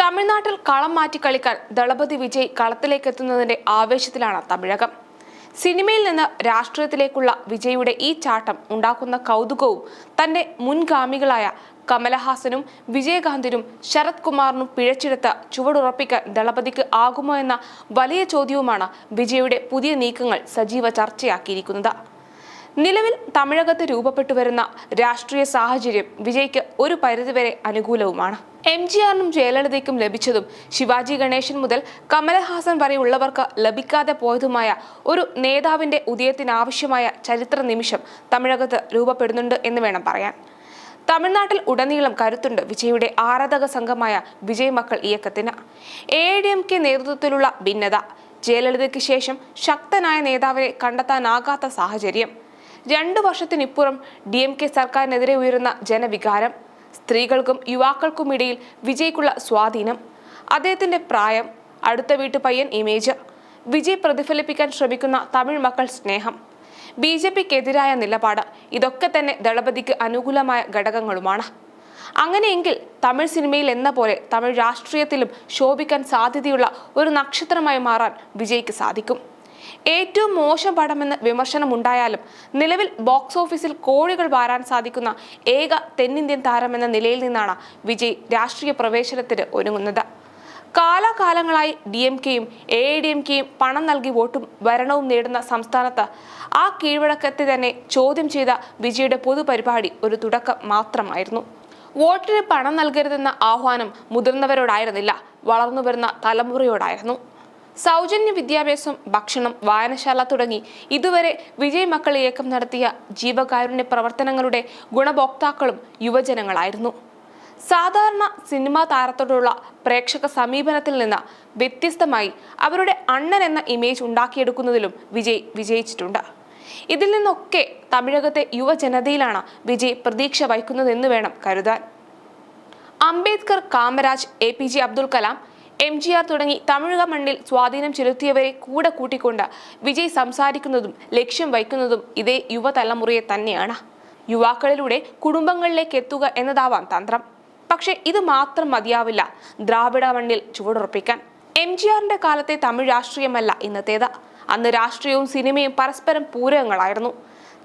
തമിഴ്നാട്ടിൽ കളം മാറ്റി കളിക്കാൻ ദളപതി വിജയ് കളത്തിലേക്ക് എത്തുന്നതിന്റെ ആവേശത്തിലാണ് തമിഴകം. സിനിമയിൽ നിന്ന് രാഷ്ട്രീയത്തിലേക്കുള്ള വിജയുടെ ഈ ചാട്ടം ഉണ്ടാക്കുന്ന കൗതുകവും തന്റെ മുൻഗാമികളായ കമലഹാസനും വിജയകാന്തിനും ശരത് കുമാറിനും പിഴച്ചെടുത്ത ചുവടുറപ്പിക്കാൻ ദളപതിക്ക് ആകുമോ എന്ന വലിയ ചോദ്യവുമാണ് വിജയുടെ പുതിയ നീക്കങ്ങൾ സജീവ ചർച്ചയാക്കിയിരിക്കുന്നത്. നിലവിൽ തമിഴകത്ത് രൂപപ്പെട്ടു വരുന്ന രാഷ്ട്രീയ സാഹചര്യം വിജയ്ക്ക് ഒരു പരിധിവരെ അനുകൂലവുമാണ്. എം ജി ആറിനും ജയലളിതയ്ക്കും ലഭിച്ചതും ശിവാജി ഗണേശൻ മുതൽ കമലഹാസൻ വരെയുള്ളവർക്ക് ലഭിക്കാതെ പോയതുമായ ഒരു നേതാവിന്റെ ഉദയത്തിനാവശ്യമായ ചരിത്ര നിമിഷം തമിഴകത്ത് രൂപപ്പെടുന്നുണ്ട് എന്ന് വേണം പറയാൻ. തമിഴ്നാട്ടിൽ ഉടനീളം കരുത്തുണ്ട് വിജയുടെ ആരാധക സംഘമായ വിജയ് മക്കൾ ഇയക്കത്തിന്. എ ഡി എം കെ നേതൃത്വത്തിലുള്ള ഭിന്നത. ജയലളിതയ്ക്ക് ശേഷം ശക്തനായ നേതാവിനെ കണ്ടെത്താനാകാത്ത സാഹചര്യം. രണ്ടു വർഷത്തിനിപ്പുറം ഡി എം കെ സർക്കാരിനെതിരെ ഉയരുന്ന ജനവികാരം സ്ത്രീകൾക്കും യുവാക്കൾക്കുമിടയിൽ വിജയ്ക്കുള്ള സ്വാധീനം അദ്ദേഹത്തിന്റെ പ്രായം അടുത്ത വീട്ടു പയ്യൻ ഇമേജ് വിജയ് പ്രതിഫലിപ്പിക്കാൻ ശ്രമിക്കുന്ന തമിഴ് മക്കൾ സ്നേഹം ബി ജെ പിക്കെതിരായ നിലപാട് ഇതൊക്കെ തന്നെ ദളപതിക്ക് അനുകൂലമായ ഘടകങ്ങളുമാണ്. അങ്ങനെയെങ്കിൽ തമിഴ് സിനിമയിൽ എന്ന പോലെ തമിഴ് രാഷ്ട്രീയത്തിലും ശോഭിക്കാൻ സാധ്യതയുള്ള ഒരു നക്ഷത്രമായി മാറാൻ വിജയ്ക്ക് സാധിക്കും. ഏറ്റവും മോശം പടമെന്ന് വിമർശനമുണ്ടായാലും നിലവിൽ ബോക്സ് ഓഫീസിൽ കോടികൾ വാരാൻ സാധിക്കുന്ന ഏക തെന്നിന്ത്യൻ താരമെന്ന നിലയിൽ നിന്നാണ് വിജയ് രാഷ്ട്രീയ പ്രവേശനത്തിന് ഒരുങ്ങുന്നത്. കാലാകാലങ്ങളായി ഡി എം കെയും എ ഡി എം കെയും പണം നൽകി വോട്ടും ഭരണവും നേടുന്ന സംസ്ഥാനത്ത് ആ കീഴ്വഴക്കത്തെ തന്നെ ചോദ്യം ചെയ്ത വിജയുടെ പൊതുപരിപാടി ഒരു തുടക്കം മാത്രമായിരുന്നു. വോട്ടിന് പണം നൽകരുതെന്ന ആഹ്വാനം മുതിർന്നവരോടായിരുന്നില്ല വളർന്നു വരുന്ന തലമുറയോടായിരുന്നു. സൗജന്യ വിദ്യാഭ്യാസം ഭക്ഷണം വായനശാല തുടങ്ങി ഇതുവരെ വിജയ് മക്കൾ ഇയക്കം നടത്തിയ ജീവകാരുണ്യ പ്രവർത്തനങ്ങളുടെ ഗുണഭോക്താക്കളും യുവജനങ്ങളായിരുന്നു. സാധാരണ സിനിമാ താരത്തോടുള്ള പ്രേക്ഷക സമീപനത്തിൽ നിന്ന് വ്യത്യസ്തമായി അവരുടെ അണ്ണൻ എന്ന ഇമേജ് ഉണ്ടാക്കിയെടുക്കുന്നതിലും വിജയ് വിജയിച്ചിട്ടുണ്ട്. ഇതിൽ നിന്നൊക്കെ തമിഴകത്തെ യുവജനതയിലാണ് വിജയ് പ്രതീക്ഷ വഹിക്കുന്നതെന്ന് വേണം കരുതാൻ. Ambedkar Kamaraj A P J Abdul Kalam M G R തുടങ്ങി തമിഴക മണ്ണിൽ സ്വാധീനം ചെലുത്തിയവരെ കൂടെ കൂട്ടിക്കൊണ്ട് വിജയ് സംസാരിക്കുന്നതും ലക്ഷ്യം വയ്ക്കുന്നതും ഇതേ യുവതലമുറയെ തന്നെയാണ്. യുവാക്കളിലൂടെ കുടുംബങ്ങളിലേക്ക് എത്തുക എന്നതാവാം തന്ത്രം. പക്ഷേ ഇത് മാത്രം മതിയാവില്ല ദ്രാവിഡ മണ്ണിൽ ചുവടുറപ്പിക്കാൻ. എം ജി ആറിന്റെ കാലത്തെ തമിഴ് രാഷ്ട്രീയമല്ല ഇന്നത്തേത്. അന്ന് രാഷ്ട്രീയവും സിനിമയും പരസ്പരം പൂരകങ്ങളായിരുന്നു.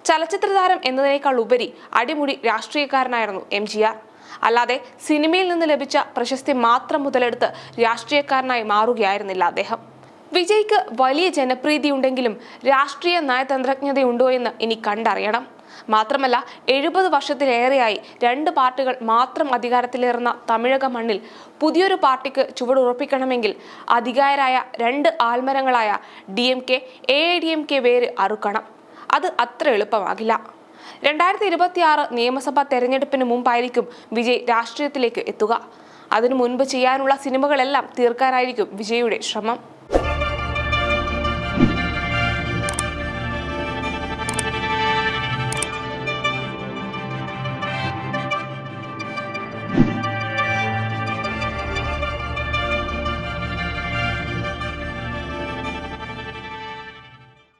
ചലച്ചിത്ര താരം എന്നതിനേക്കാൾ ഉപരി അടിമുടി രാഷ്ട്രീയക്കാരനായിരുന്നു എം ജി ആർ. അല്ലാതെ സിനിമയിൽ നിന്ന് ലഭിച്ച പ്രശസ്തി മാത്രം മുതലെടുത്ത് രാഷ്ട്രീയക്കാരനായി മാറുകയായിരുന്നില്ല അദ്ദേഹം. വിജയ്ക്ക് വലിയ ജനപ്രീതി ഉണ്ടെങ്കിലും രാഷ്ട്രീയ നയതന്ത്രജ്ഞതയുണ്ടോ എന്ന് ഇനി കണ്ടറിയണം. മാത്രമല്ല എഴുപത് വർഷത്തിലേറെയായി രണ്ട് പാർട്ടികൾ മാത്രം അധികാരത്തിലേറുന്ന തമിഴക മണ്ണിൽ പുതിയൊരു പാർട്ടിക്ക് ചുവടുറപ്പിക്കണമെങ്കിൽ അധികാരായ രണ്ട് ആൽമരങ്ങളായ D M K A D M K വേര് അറുക്കണം. അത് അത്ര എളുപ്പമാകില്ല. രണ്ടായിരത്തി ഇരുപത്തി ആറ് നിയമസഭാ തെരഞ്ഞെടുപ്പിന് മുമ്പായിരിക്കും വിജയ് രാഷ്ട്രീയത്തിലേക്ക് എത്തുക. അതിനു മുൻപ് ചെയ്യാനുള്ള സിനിമകളെല്ലാം തീർക്കാനായിരിക്കും വിജയുടെ ശ്രമം.